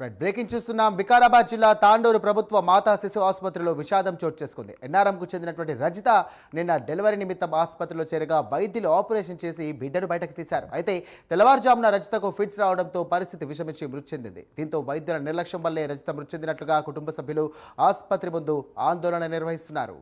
Right breaking చూస్తున్నాం. వికారాబాద్ జిల్లా తాండూరు ప్రభుత్వ మాతా శిశు ఆసుపత్రిలో విషాదం చోటు చేసుకుంది. ఎన్ఆర్ఎంకు చెందినటువంటి రజిత నిన్న డెలివరీ నిమిత్తం ఆసుపత్రిలో చేరగా వైద్యులు ఆపరేషన్ చేసి బిడ్డను బయటకు తీశారు. అయితే తెల్లవారుజామున రజితకు ఫిట్స్ రావడంతో పరిస్థితి విషమించి మృతి చెందింది. దీంతో వైద్యుల నిర్లక్ష్యం వల్లే రజిత మృతి చెందినట్లుగా కుటుంబ సభ్యులు ఆసుపత్రి ముందు ఆందోళన నిర్వహిస్తున్నారు.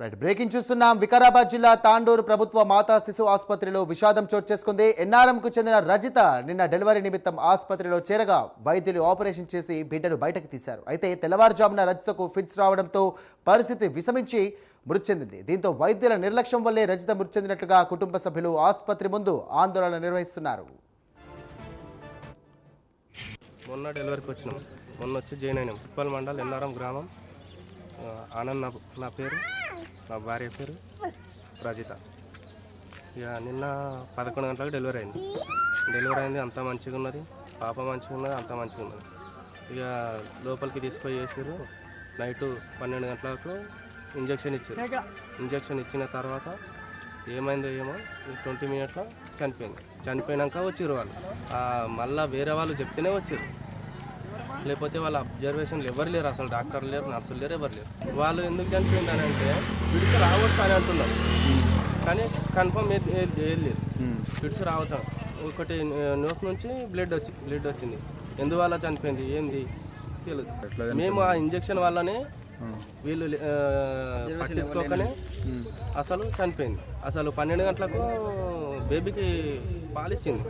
రైట్ బ్రేకింగ్ చూస్తున్నాం. వికారాబాద్ జిల్లా తాండూరు ప్రభుత్వ మాతా శిశు ఆసుపత్రిలో విషాదం చోటు చేసుకుంది. ఎన్ఆర్ఎంకు చెందిన రజిత నిన్న డెలివరీ నిమిత్తం ఆసుపత్రిలో చేరగా వైద్యులు ఆపరేషన్ చేసి బిడ్డను బయటకు తీశారు. అయితే తెల్లవారుజామున రజితకు ఫిట్స్ రావడంతో పరిస్థితి విషమించి మృతి చెందింది. దీంతో వైద్యుల నిర్లక్ష్యం వల్లే రజిత మృతి చెందినట్లుగా కుటుంబ సభ్యులు ఆసుపత్రి ముందు ఆందోళన నిర్వహిస్తున్నారు. మొన్న డెలివరీకి వచ్చినాం. మొన్న వచ్చి జైన్ అయినాం. ఉప్పల్ మండల్ ఎన్ఆర్ఎం గ్రామం. ఆనంద్ నా పేరు. నా భార్య పేరు రజిత. ఇక నిన్న పదకొండు గంటలకు డెలివరీ అయింది. డెలివరీ అయింది అంతా మంచిగా ఉన్నది. పాప మంచిగా ఉన్నది అంతా మంచిగా ఉన్నది. ఇక లోపలికి తీసుకొని చేసారు నైట్ పన్నెండు గంటలకు ఇంజక్షన్ ఇచ్చారు ఇంజక్షన్ ఇచ్చిన తర్వాత ఏమైందో ఏమో ట్వంటీ మినిట్లో చనిపోయింది. చనిపోయినాక వచ్చారు వాళ్ళు. మళ్ళీ వేరే వాళ్ళు చెప్తేనే వచ్చారు లేకపోతే వాళ్ళ అబ్జర్వేషన్లు ఎవరు లేరు అసలు డాక్టర్లు లేరు నర్సులు లేరు ఎవరు లేరు. వాళ్ళు ఎందుకు చనిపోయిందని అంటే పిడిచి రావచ్చు అని అంటున్నారు. కానీ కన్ఫర్మ్ ఏది లేదు. పిడిచి రావచ్చు ఒకటి న్యూస్ నుంచి బ్లడ్ వచ్చి బ్లడ్ వచ్చింది. ఎందువల్ల చనిపోయింది ఏంది? తెలియదు మేము ఆ ఇంజెక్షన్ వల్లనే వీళ్ళు పట్టించుకోకనే అసలు చనిపోయింది. అసలు పన్నెండు గంటలకు బేబీకి పాలిచ్చింది.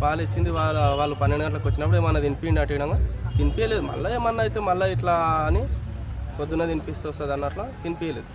పాలు ఇచ్చింది వాళ్ళ వాళ్ళు పన్నెండు గంటలకు వచ్చినప్పుడు ఏమన్నా తినిపిండి అటు ఇడంగా తినిపించలేదు మళ్ళీ ఏమన్నా అయితే మళ్ళీ ఇట్లా అని పొద్దున్న తినిపిస్తే వస్తుంది అన్నట్లు తినిపించలేదు